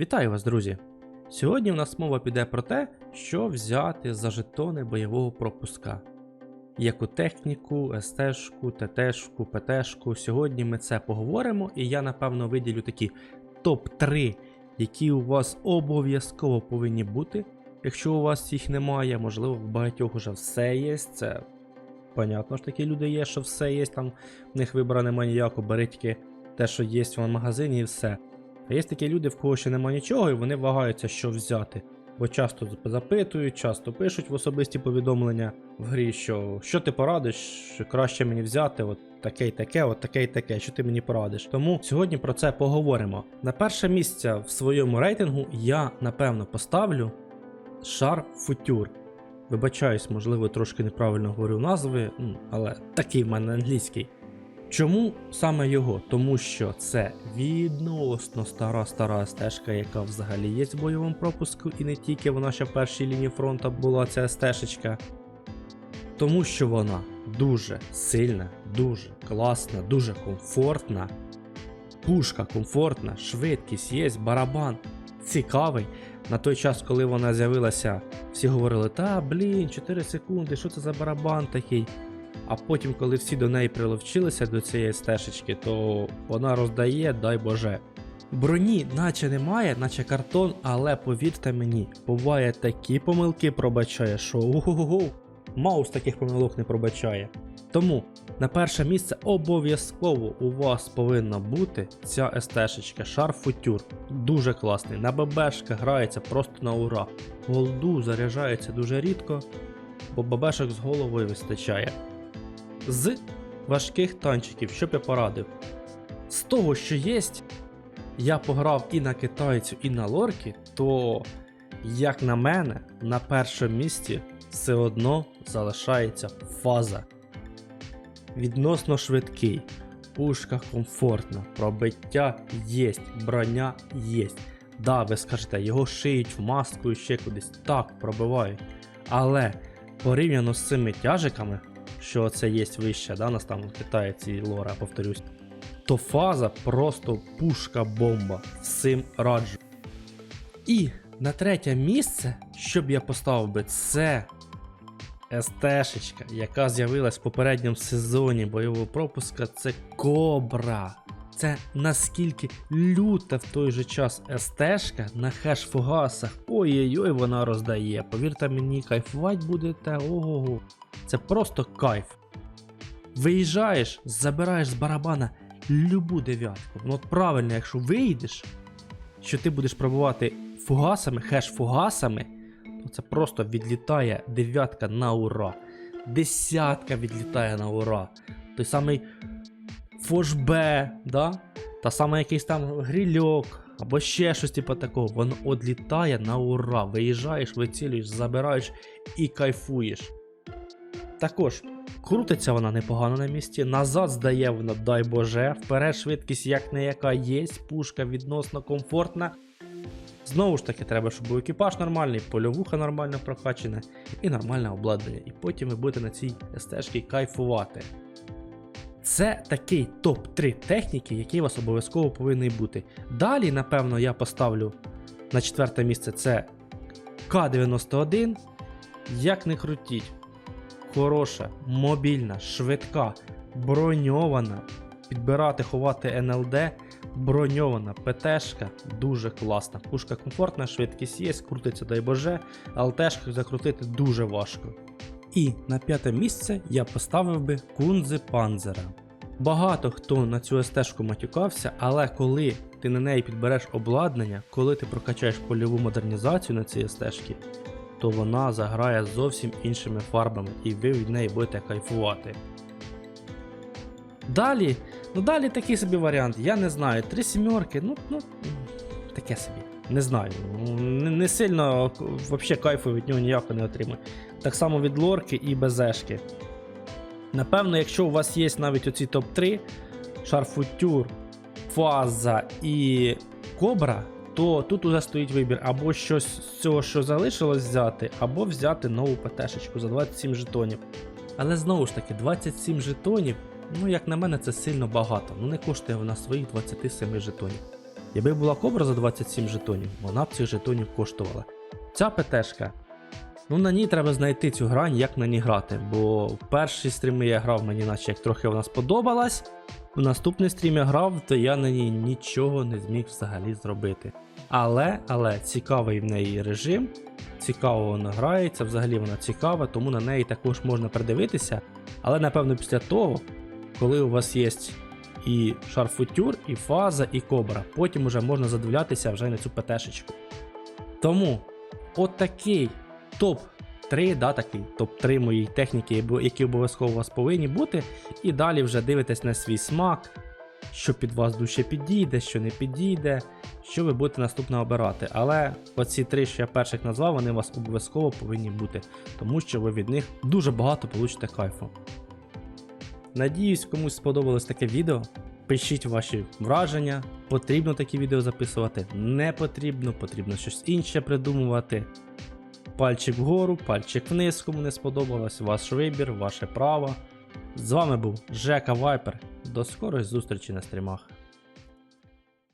Вітаю вас, друзі! Сьогодні в нас мова піде про те, що взяти за жетони бойового пропуска. Яку техніку, СТ-шку, ТТ-шку, ПТ-шку. Сьогодні ми це поговоримо, і я напевно виділю такі топ-3, які у вас обов'язково повинні бути. Якщо у вас їх немає, можливо, в багатьох уже все є. Це понятно ж такі люди є, що все є, там в них вибору немає ніякого, бери тільки те, що є в магазині, і все. А є такі люди, в кого ще немає нічого, і вони вагаються, що взяти. Бо часто запитують, часто пишуть в особисті повідомлення в грі, що що ти порадиш, що краще мені взяти, от таке й таке, от таке й таке, що ти мені порадиш. Тому сьогодні про це поговоримо. На перше місце в своєму рейтингу я напевно поставлю шар футюр. Вибачаюсь, можливо, трошки неправильно говорю назви, але такий в мене англійський. Чому саме його? Тому що це відносно стара стара стежка, яка взагалі є в бойовому пропуску, і не тільки вона ще в першій лінії фронту була ця стежечка. Тому що вона дуже сильна, дуже класна, дуже комфортна. Пушка комфортна, швидкість є, барабан цікавий. На той час, коли вона з'явилася, всі говорили: та блін, 4 секунди, що це за барабан такий. А потім, коли всі до неї приловчилися до цієї стежечки, то вона роздає, дай Боже. Броні, наче немає, наче картон, але повірте мені, буває такі помилки пробачає, що угу маус таких помилок не пробачає. Тому на перше місце обов'язково у вас повинна бути ця СТ-шечка Шар Футюр. Дуже класний. На ББшка грається просто на ура. Голду заряджається дуже рідко, бо ББшок з головою вистачає. З важких танчиків, що б я порадив. З того, що є, я пограв і на китайцю, і на лорки, то, як на мене, на першому місці все одно залишається фаза. Відносно швидкий, пушка комфортна, пробиття є, броня є. Да, ви скажете, його шиють в маску і ще кудись. Так, пробивають. Але порівняно з цими тяжиками, що це є вище, да, нас там Китаї ці лора, повторюсь, то фаза просто пушка-бомба. Всім раджу. І на третє місце, що б я поставив би, це СТшечка, яка з'явилась в попередньому сезоні бойового пропуска, це Кобра. Це наскільки люта в той же час СТшка на хеш-фугасах. Ой-ой-ой, вона роздає. Повірте мені, кайфувати будете. Ого. Це просто кайф. Виїжджаєш, забираєш з барабана любу дев'ятку. Ну от правильно, якщо вийдеш, що ти будеш пробувати фугасами, хеш-фугасами, то це просто відлітає дев'ятка на ура. Десятка відлітає на ура. Той самий фошбе, да? та сама якийсь там грильок, або ще щось типу такого. Воно одлітає на ура. Виїжджаєш, вицілюєш, забираєш і кайфуєш. Також крутиться вона непогано на місці, назад здає вона, дай Боже, вперед швидкість як не яка є, пушка відносно комфортна. Знову ж таки, треба, щоб був екіпаж нормальний, польовуха нормально прокачана і нормальне обладнання. І потім ви будете на цій стежці кайфувати. Це такий топ-3 техніки, які у вас обов'язково повинні бути. Далі, напевно, я поставлю на четверте місце це К91. Як не крутіть, хороша, мобільна, швидка, броньована. Підбирати, ховати НЛД, броньована ПТшка, дуже класна. Пушка комфортна, швидкість є, крутиться, дай Боже, ЛТшку закрутити дуже важко. І на п'яте місце я поставив би Кунзи Панзера. Багато хто на цю стежку матюкався, але коли ти на неї підбереш обладнання, коли ти прокачаєш польову модернізацію на цій стежці, то вона заграє зовсім іншими фарбами, і ви від неї будете кайфувати. Далі, ну далі такий собі варіант, я не знаю, три сімерки, ну, ну таке собі. Не знаю. Не, не сильно взагалі кайфу від нього ніякого не отримую. Так само від лорки і безешки. Напевно, якщо у вас є навіть оці топ-3, Шарфутюр, Фаза і Кобра, то тут уже стоїть вибір або щось з цього, що залишилось взяти, або взяти нову ПТшечку за 27 жетонів. Але знову ж таки, 27 жетонів, ну як на мене, це сильно багато. Ну не коштує вона своїх 27 жетонів. Якби була кобра за 27 жетонів, вона б цих жетонів коштувала. Ця ПТшка, ну на ній треба знайти цю грань, як на ній грати. Бо в перші стріми я грав, мені наче як трохи вона сподобалась. В наступний стрім я грав, то я на ній нічого не зміг взагалі зробити. Але, але цікавий в неї режим, цікаво вона грається, взагалі вона цікава, тому на неї також можна придивитися. Але напевно після того, коли у вас є і шарфутюр, і фаза, і кобра, потім уже можна задивлятися вже на цю ПТшечку. Тому отакий топ-3, да, такий топ-3 моєї техніки, які обов'язково у вас повинні бути. І далі вже дивитесь на свій смак, що під вас душе підійде, що не підійде, що ви будете наступно обирати. Але оці три, що я перших назвав, вони у вас обов'язково повинні бути, тому що ви від них дуже багато получите кайфу. Надіюсь, комусь сподобалось таке відео. Пишіть ваші враження, потрібно такі відео записувати, не потрібно, потрібно щось інше придумувати. Пальчик вгору, пальчик вниз, кому не сподобалось, ваш вибір, ваше право. З вами був Жека Вайпер. До скорої зустрічі на стрімах.